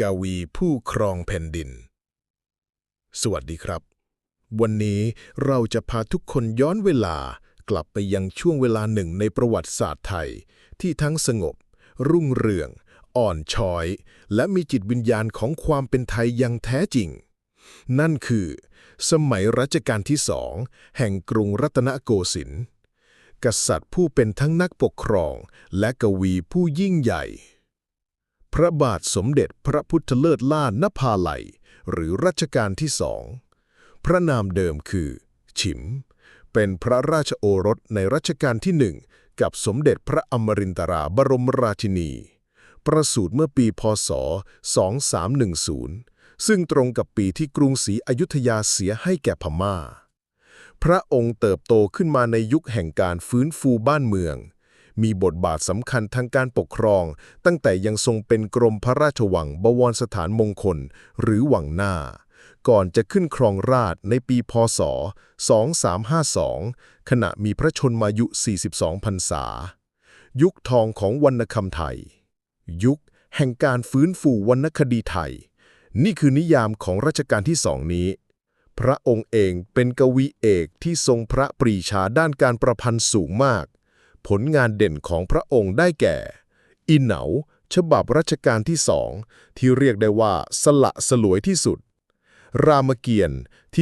กวีผู้ครองแผ่นดิน สวัสดีครับ วันนี้เราจะพาทุกคนย้อนเวลากลับไปยังช่วงเวลาหนึ่งในประวัติศาสตร์ไทย ที่ทั้งสงบ รุ่งเรือง อ่อนช้อย และมีจิตวิญญาณของความเป็นไทยอย่างแท้จริง นั่นคือ สมัยรัชกาลที่สองแห่งกรุงรัตนโกสินทร์กษัตริย์ผู้เป็นทั้งนักปกครองและกวีผู้ยิ่งใหญ่ พระบาทสมเด็จพระพุทธเลิศล่านภาลัยหรือรัชกาลที่สอง พระนามเดิมคือ ฉิม เป็นพระราชโอรสในรัชกาลที่หนึ่งกับสมเด็จพระอมรินทราบรมราชินี ประสูติเมื่อปีพศ 2310 ซึ่งตรงกับปีที่กรุงศรีอยุธยาเสียให้แก่พม่า พระองค์เติบโตขึ้นมาในยุคแห่งการฟื้นฟูบ้านเมือง มีบทบาทสำคัญทางการปกครอง ตั้งแต่ยังทรงเป็นกรมพระราชวังบวรสถานมงคล หรือวังหน้า ก่อนจะขึ้นครองราชในปีพศ 2352 ขณะมีพระชนมายุ 42 พรรษา ยุคทองของวรรณคำไทย ยุคแห่งการฟื้นฟูวรรณคดีไทย นี่คือนิยามของรัชกาลที่สองนี้พระองค์เองเป็นกวีเอกที่ทรงพระปรีชาด้านการประพันธ์สูงมาก ผลงานเด่นของพระองค์ได้แก่ อินเหนาฉบับรัชกาลที่สองที่เรียกได้ว่าสละสลวยที่สุด รามเกียรติ์ที่